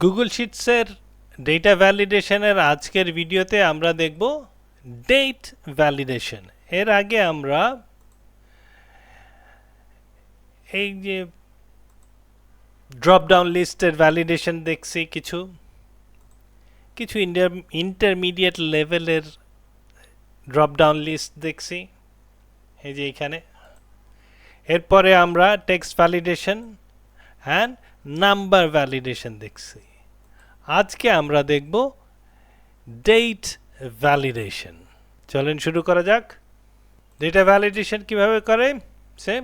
Google শিটসের data ভ্যালিডেশনের আজকের ভিডিওতে আমরা দেখব ডেট ভ্যালিডেশন এর আগে আমরা এই যে ড্রপ ডাউন লিস্টের ভ্যালিডেশন দেখছি কিছু কিছু ইন্টারমিডিয়েট লেভেলের ড্রপ ডাউন লিস্ট দেখছি, এই যে এখানে। এরপরে আমরা text validation and number validation দেখছি। আজকে আমরা দেখব ডেট ভ্যালিডেশন চলেন শুরু করা যাক। ডেটা ভ্যালিডেশন কীভাবে করে? সে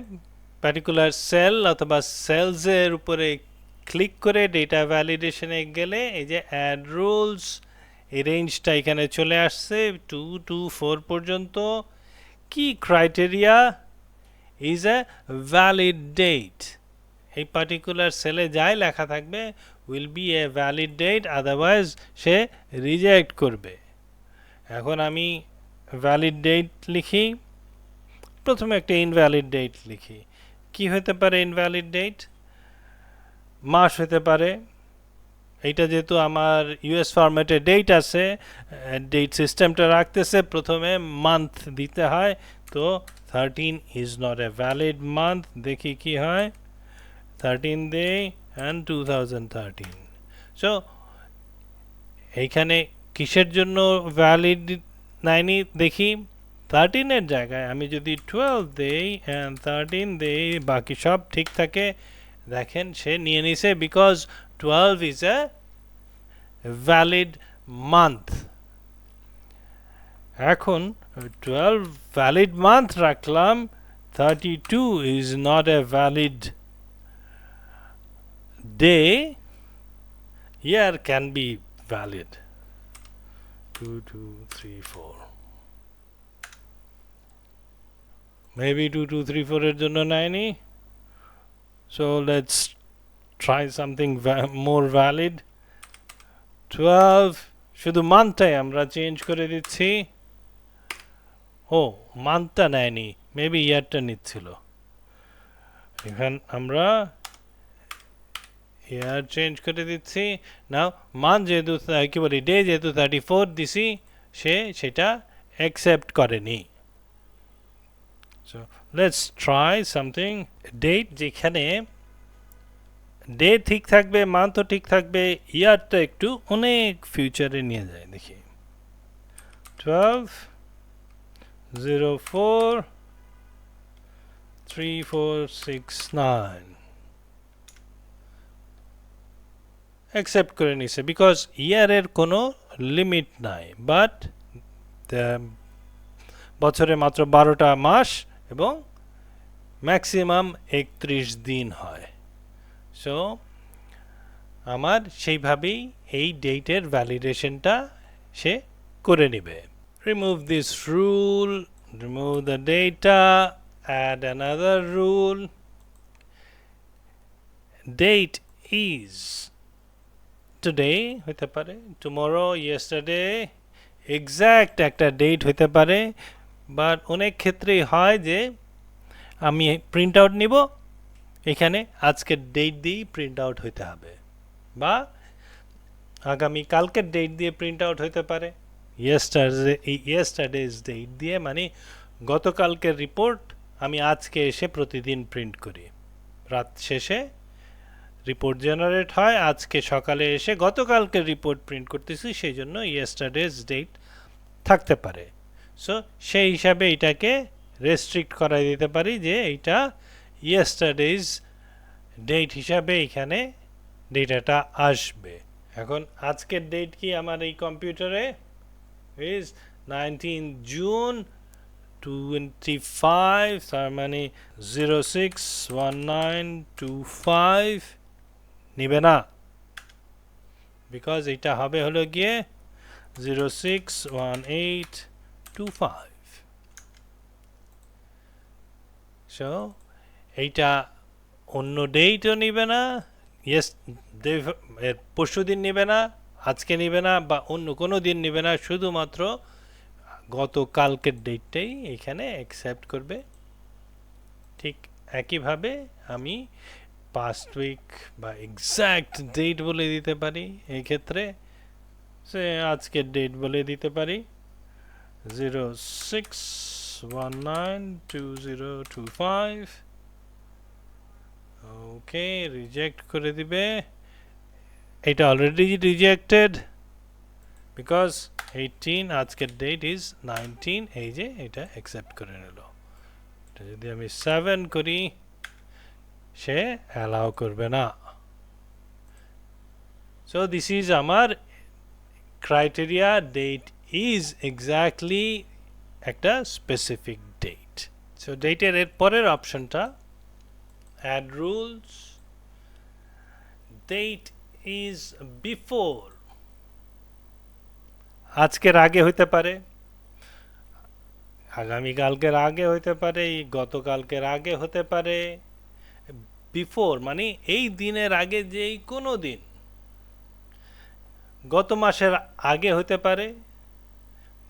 পার্টিকুলার সেল অথবা সেলসের উপরে ক্লিক করে ডেটা ভ্যালিডেশনে গেলে এই যে অ্যাড রুলস এই রেঞ্জটা এখানে চলে আসছে টু টু ফোর পর্যন্ত। কি criteria is a valid date এই পার্টিকুলার সেলে যাই লেখা থাকবে will be a valid date otherwise say reject করবে। এখন আমি ভ্যালিড ডেট লিখি, প্রথমে একটা ইনভ্যালিড ডেট লিখি। কি হতে পারে ইনভ্যালিড ডেট মাস হতে পারে। এইটা যেহেতু আমার ইউএস ফরম্যাটে ডেট আছে ডেট সিস্টেমটা রাখতেছে, প্রথমে মান্থ দিতে হয়, তো thirteen is not a valid month দেখি কি হয়। Thirteen they and two thousand thirteen so এইখানে কিসের জন্য ভ্যালিড নাইনি? দেখি থার্টিনের জায়গায় আমি যদি টুয়েলভ দেই অ্যান্ড থার্টিন দেই বাকি সব ঠিক থাকে, দেখেন সে নিয়ে নিছে because twelve is a valid month এখন টুয়েলভ ভ্যালিড মান্থ রাখলাম thirty two is not a valid day year can be valid 2 2 3 4 maybe 2 2 3 4 এর জন্য নেয়নি so let's try something va- more valid 12 শুধু মান্থটাই আমরা চেঞ্জ করে দিচ্ছি ও মান্থটা নেয়নি মেবি ইয়ারটা নিচ্ছিল এখান আমরা ইয়ার চেঞ্জ করে দিচ্ছি নাও মান যেহেতু কি বলি ডে যেহেতু থার্টি ফোর দিছি সে সেটা অ্যাকসেপ্ট করেনি so let's try something date যেখানে ডে ঠিক থাকবে মান্থও ঠিক থাকবে ইয়ারটা একটু অনেক ফিউচারে নিয়ে যায় দেখি twelve zero four three four six nine accept করে নিছে বিকজ ইয়ারের কোনো লিমিট নাই বাট বছরে মাত্র বারোটা মাস এবং ম্যাক্সিমাম একত্রিশ দিন হয়। সো আমার সেইভাবেই এই ডেটের ভ্যালিডেশনটা সে করে নেবে। Remove this rule remove the data add another rule date is today হতে পারে টুমরো ইয়েস্টারডে এক্স্যাক্ট একটা ডেট হতে পারে বাট অনেক ক্ষেত্রেই হয় যে আমি প্রিন্ট আউট নিব, এখানে আজকের ডেট দিয়েই প্রিন্ট আউট হইতে হবে, বা আগামী কালকের ডেট দিয়ে প্রিন্ট আউট হইতে পারে ইয়েস্টারডে ইয়েস্টারডেজ ডেট দিয়ে মানে গতকালকের রিপোর্ট আমি আজকে এসে প্রতিদিন প্রিন্ট করি, রাত শেষে রিপোর্ট জেনারেট হয়। আজকে সকালে এসে গতকালকে রিপোর্ট প্রিন্ট করতেছি সেই জন্য ইয়েস্টারডেজ ডেট থাকতে পারে। সো সেই হিসাবে এটাকে রেস্ট্রিক্ট করাই দিতে পারি যে এইটা ইয়েস্টারডেজ ডেট হিসাবে এখানে ডেটাটা আসবে। এখন আজকের ডেট কি আমার এই কম্পিউটারে is nineteen June twenty five তার মানে zero six one nine two five নিবে না। বিকজ এটা হবে হলো গিয়ে zero six one eight two five so এইটা অন্য ডেটও নিবে না। ইয়েস পরশু দিন নিবে না, আজকে নিবে না, বা অন্য কোনো দিন নিবে না, শুধুমাত্র গতকালকের ডেটটাই এখানে অ্যাকসেপ্ট করবে। ঠিক একইভাবে আমি পাস্ট উইক বা এক্স্যাক্ট ডেট বলে দিতে পারি, এই ক্ষেত্রে সে আজকের ডেট বলে দিতে পারি zero six one nine two zero two five okay reject করে দিবে। এটা অলরেডি রিজেক্টেড বিকজ এইটিন আজকের ডেট ইজ নাইনটিন এই যে এটা অ্যাকসেপ্ট করে নিল। এটা যদি আমি সেভেন করি সে অ্যালাউ করবে না। সো দিস ইজ আমার ক্রাইটেরিয়া ডেট ইজ এক্স্যাক্টলি একটা স্পেসিফিক ডেট সো ডেটের এর পরের অপশনটা add rules date is before আজকের আগে হইতে পারে, আগামীকালকের আগে হইতে পারে গতকালকের আগে হতে পারে বিফোর মানে এই দিনের আগে যেই কোনো দিন। গত মাসের আগে হতে পারে,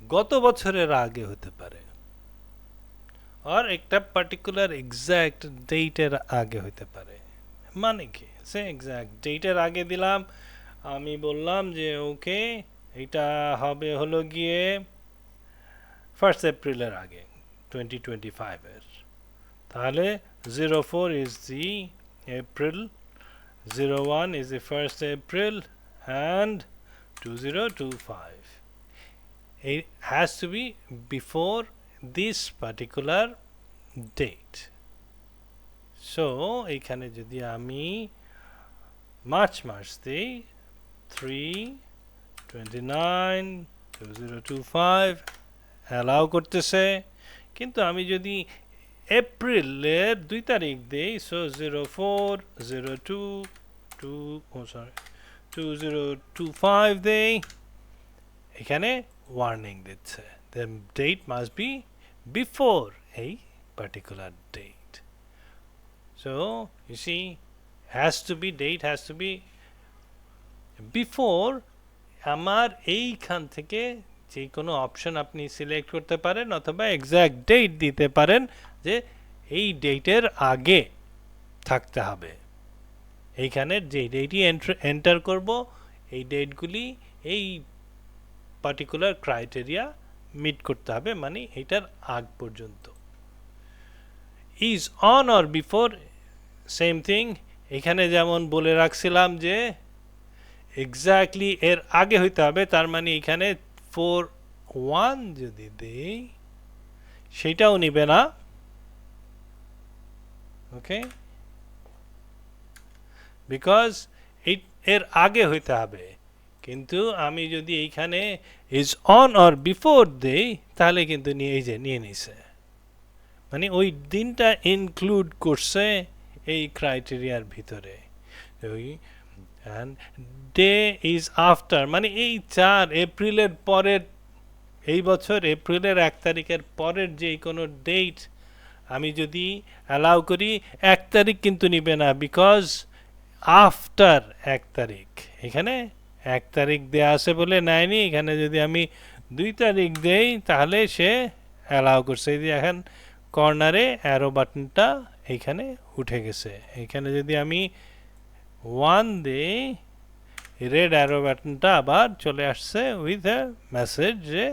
গত বছরের আগে হতে পারে। আর একটা পার্টিকুলার এক্স্যাক্ট ডেটের আগে হতে পারে। মানে কি? সে এক্স্যাক্ট ডেটের আগে দিলাম, আমি বললাম যে, ওকে, এটা হবে হলো গিয়ে ফার্স্ট এপ্রিলের আগে টোয়েন্টি টোয়েন্টি ফাইভের তাহলে zero four is the April zero one is the first April and two zero two five it has to be before this particular date. So, এখানে যদি আমি মার্চ মাস দিই three twenty nine two zero two five allow করতেছে। কিন্তু আমি যদি এপ্রিলের দুই তারিখ দিই so zero four zero two two ও sorry two zero two five দেই এখানে ওয়ার্নিং দিচ্ছে the date must be before a particular date so you see has to be date has to be before আমার এইখান থেকে যে কোনো option আপনি select করতে পারেন অথবা এক্স্যাক্ট ডেট দিতে পারেন যে এই ডেটের আগে থাকতে হবে। এইখানে যে ডেটই এন্টার করব, এই ডেটগুলি এই পার্টিকুলার ক্রাইটেরিয়া মিট করতে হবে মানে এটার আগ পর্যন্ত। Is on or before same thing এখানে যেমন বলে রাখছিলাম যে এক্স্যাক্টলি এর আগে হইতে হবে, তার মানে এখানে ফোর ওয়ান যদি দেই সেটাও নিবে না। ওকে বিকজ এর আগে হইতে হবে। কিন্তু আমি যদি এইখানে ইজ অন অর বিফোর দেই, তাহলে কিন্তু নিয়ে যে নিয়ে নিছে। মানে ওই দিনটা ইনক্লুড করছে এই ক্রাইটেরিয়ার ভিতরে। ডে ইজ আফটার মানে এই চার এপ্রিলের পরের, এই বছর এপ্রিলের এক তারিখের পরের যে কোনো ডেট আমি যদি অ্যালাউ করি, এক তারিখ কিন্তু নিবে না বিকজ আফটার এক তারিখ। এখানে এক তারিখ দেয়া আছে বলে নেয়নি। এখানে যদি আমি দুই তারিখ দেই, তাহলে সে অ্যালাউ করছে। এই যে এখন কর্নারে অ্যারো বাটনটা এইখানে উঠে গেছে। এখানে যদি আমি ওয়ান দেই রেড অ্যারো বাটনটা আবার চলে আসছে উইথ এ মেসেজ যে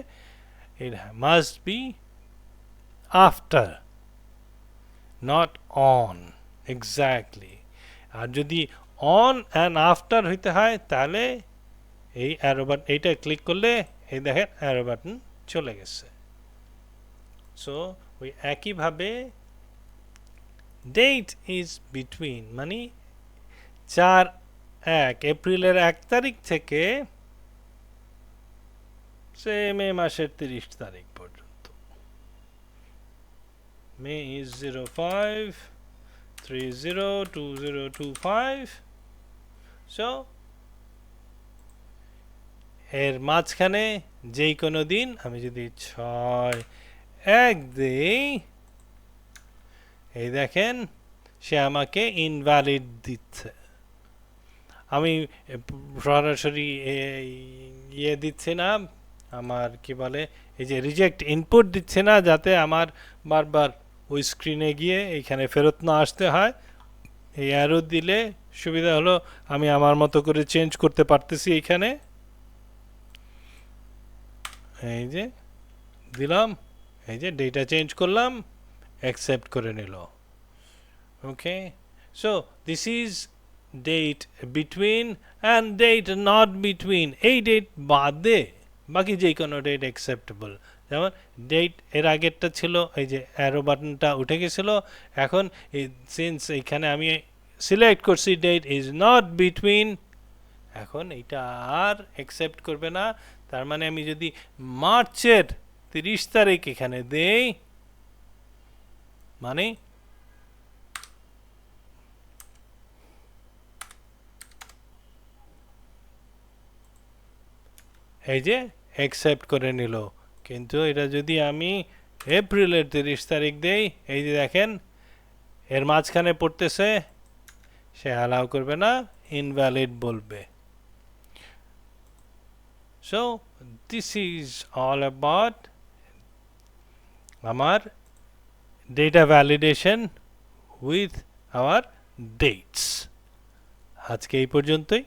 it must be after not on exactly আর যদি অন অ্যান্ড আফটার হইতে হয়, তাহলে এই অ্যারো বাটন এইটা ক্লিক করলে এই দেখেন অ্যারো বাটন চলে গেছে। সো ওই একইভাবে ডেট ইজ বিটুইন মানে চার এক, এপ্রিলের এক তারিখ থেকে সে মে মাসের তিরিশ তারিখ পর্যন্ত। May is zero five, three zero, two zero, two five. এর মাঝখানে যেই কোনো দিন আমি যদি ছয় এক দিই, এই দেখেন, সে আমাকে ইনভ্যালিড দিচ্ছে। আমি সরাসরি ইয়ে দিচ্ছি না। আমার কি বলে, এই যে রিজেক্ট ইনপুট দিচ্ছে না যাতে আমার বারবার ওই স্ক্রিনে গিয়ে এইখানে ফেরত না আসতে হয়। এই অ্যারো দিলে সুবিধা হলো আমি আমার মতো করে চেঞ্জ করতে পারতেছি এইখানে এই যে দিলাম, এই যে ডেটা চেঞ্জ করলাম অ্যাকসেপ্ট করে নিল। Okay so this is date between and date not between এই ডেট বাদে বাকি যে কোনো ডেট অ্যাকসেপ্টেবল যেমন ডেট এর আগেরটা ছিল, এই যে অ্যারো বাটনটা উঠে গেছিল, এখন সিন্স এইখানে আমি সিলেক্ট করছি ডেট ইজ নট বিটুইন এখন এইটা আর অ্যাকসেপ্ট করবে না। তার মানে আমি যদি মার্চের তিরিশ তারিখ এখানে দেই মানে এই যে অ্যাকসেপ্ট করে নিল। কিন্তু এটা যদি আমি এপ্রিলের তিরিশ তারিখ দেই, এই যে দেখেন, এর মাঝখানে পড়তেছে, সে অ্যালাউ করবে না ইনভ্যালিড বলবে। So this is all about আমার data validation with our dates আজকে এই পর্যন্তই।